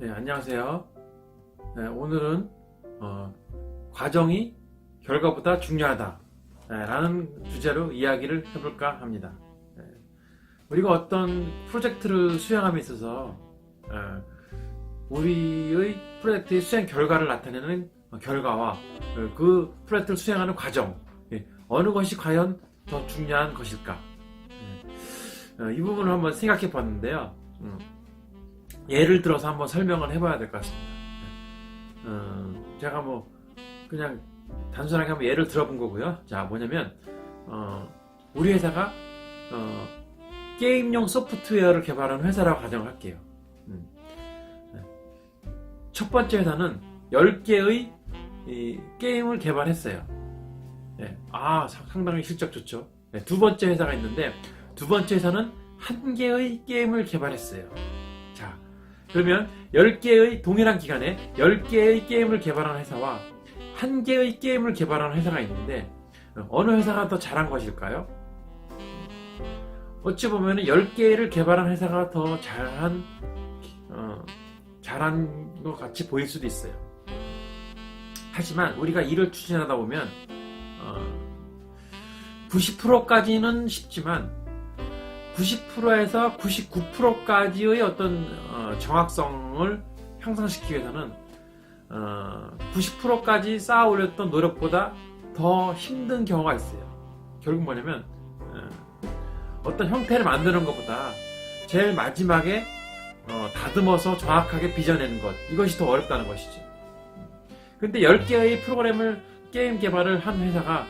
네, 안녕하세요. 네, 오늘은 어, 과정이 결과보다 중요하다 네, 라는 주제로 이야기를 해볼까 합니다. 네, 우리가 어떤 프로젝트를 수행함에 있어서 어, 우리의 프로젝트의 수행 결과를 나타내는 결과와 어, 그 프로젝트를 수행하는 과정 예, 어느 것이 과연 더 중요한 것일까 예, 어, 이 부분을 한번 생각해 봤는데요. 음, 예를 들어서 한번 설명을 해봐야 될 것 같습니다. 어, 제가 뭐 그냥 단순하게 한번 예를 들어본 거고요. 자 뭐냐면 어, 우리 회사가 어, 게임용 소프트웨어를 개발하는 회사라고 가정을 할게요. 음. 네. 첫 번째 회사는 10개의 게임을 개발했어요. 네. 아 상당히 실적 좋죠. 네, 두 번째 회사가 있는데 두 번째 회사는 한 개의 게임을 개발했어요. 자, 그러면 10개의 동일한 기간에 10개의 게임을 개발한 회사와 한 개의 게임을 개발한 회사가 있는데 어느 회사가 더 잘한 것일까요? 어찌 보면 10개를 개발한 회사가 더 잘한 어, 잘한 것 같이 보일 수도 있어요. 하지만 우리가 일을 추진하다 보면 어, 90%까지는 쉽지만 90%에서 99%까지의 어떤 어, 정확성을 향상시키기 위해서는 어, 90%까지 쌓아 올렸던 노력보다 더 힘든 경우가 있어요. 결국 뭐냐면 어, 떤 형태를 만드는 것보다 제일 마지막에 어, 다듬어서 정확하게 빚어내는 것 이것이 더 어렵다는 것이죠. 근데 10개의 프로그램을 게임 개발을 한 회사가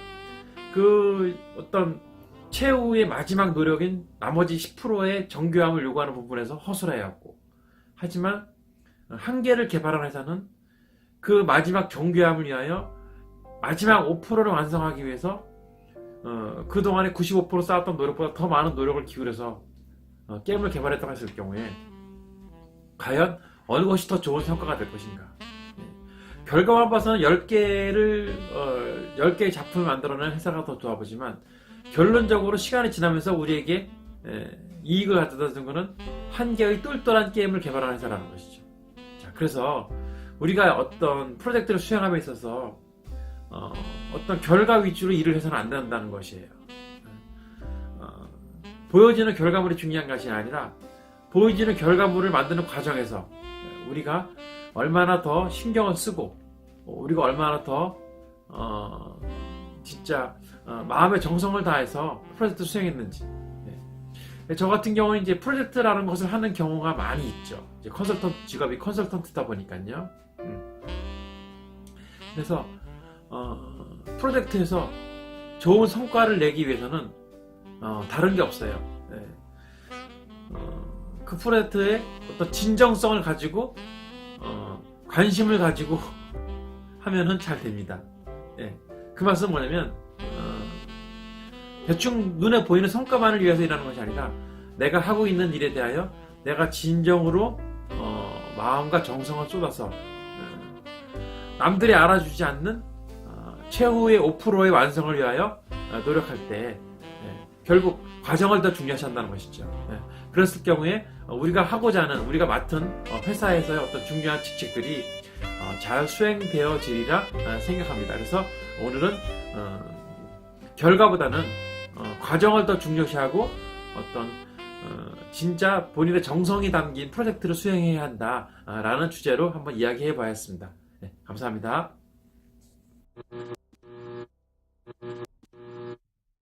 그 어떤 최후의 마지막 노력인 나머지 10%의 정교함을 요구하는 부분에서 허술해왔고 하지만 한 개를 개발한 회사는 그 마지막 정교함을 위하여 마지막 5%를 완성하기 위해서 어, 그동안에 95% 쌓았던 노력보다 더 많은 노력을 기울여서 어, 게임을 개발했다고 했을 경우에 과연 어느 것이 더 좋은 성과가 될 것인가 예. 결과만 봐서는 10개를 어, 10개의 작품을 만들어낸 회사가 더 좋아 보지만 결론적으로 시간이 지나면서 우리에게 에, 이익을 가져다 준 것은 한 개의 똘똘한 게임을 개발하는 회사라는 것이죠. 자, 그래서 우리가 어떤 프로젝트를 수행함에 있어서 어, 떤 결과 위주로 일을 해서는 안 된다는 것이에요. 어, 보여지는 결과물이 중요한 것이 아니라 보여지는 결과물을 만드는 과정에서 우리가 얼마나 더 신경을 쓰고 우리가 얼마나 더 어, 진짜 어, 마음의 정성을 다해서 프로젝트 수행했는지. 네. 저 같은 경우는 이제 프로젝트라는 것을 하는 경우가 많이 있죠. 이제 컨설턴트 직업이 컨설턴트다 보니까요. 음. 그래서 어, 프로젝트에서 좋은 성과를 내기 위해서는 어, 다른 게 없어요. 네. 어, 그 프로젝트의 어떤 진정성을 가지고 어, 관심을 가지고 하면은 잘 됩니다. 네. 그 말씀은 뭐냐면 어, 대충 눈에 보이는 성과만을 위해서 일하는 것이 아니라 내가 하고 있는 일에 대하여 내가 진정으로 어, 마음과 정성을 쏟아서 어, 남들이 알아주지 않는 어, 최후의 5%의 완성을 위하여 어, 노력할 때 예, 결국 과정을 더 중요시 한다는 것이죠. 예, 그랬을 경우에 어, 우리가 하고자 하는 우리가 맡은 어, 회사에서의 어떤 중요한 직책들이 어, 잘 수행되어지리라 어, 생각합니다. 그래서 오늘은 어, 결과보다는 어, 과정을 더 중요시하고 어떤 어, 진짜 본인의 정성이 담긴 프로젝트를 수행해야 한다라는 주제로 한번 이야기해 보았습니다. 네, 감사합니다.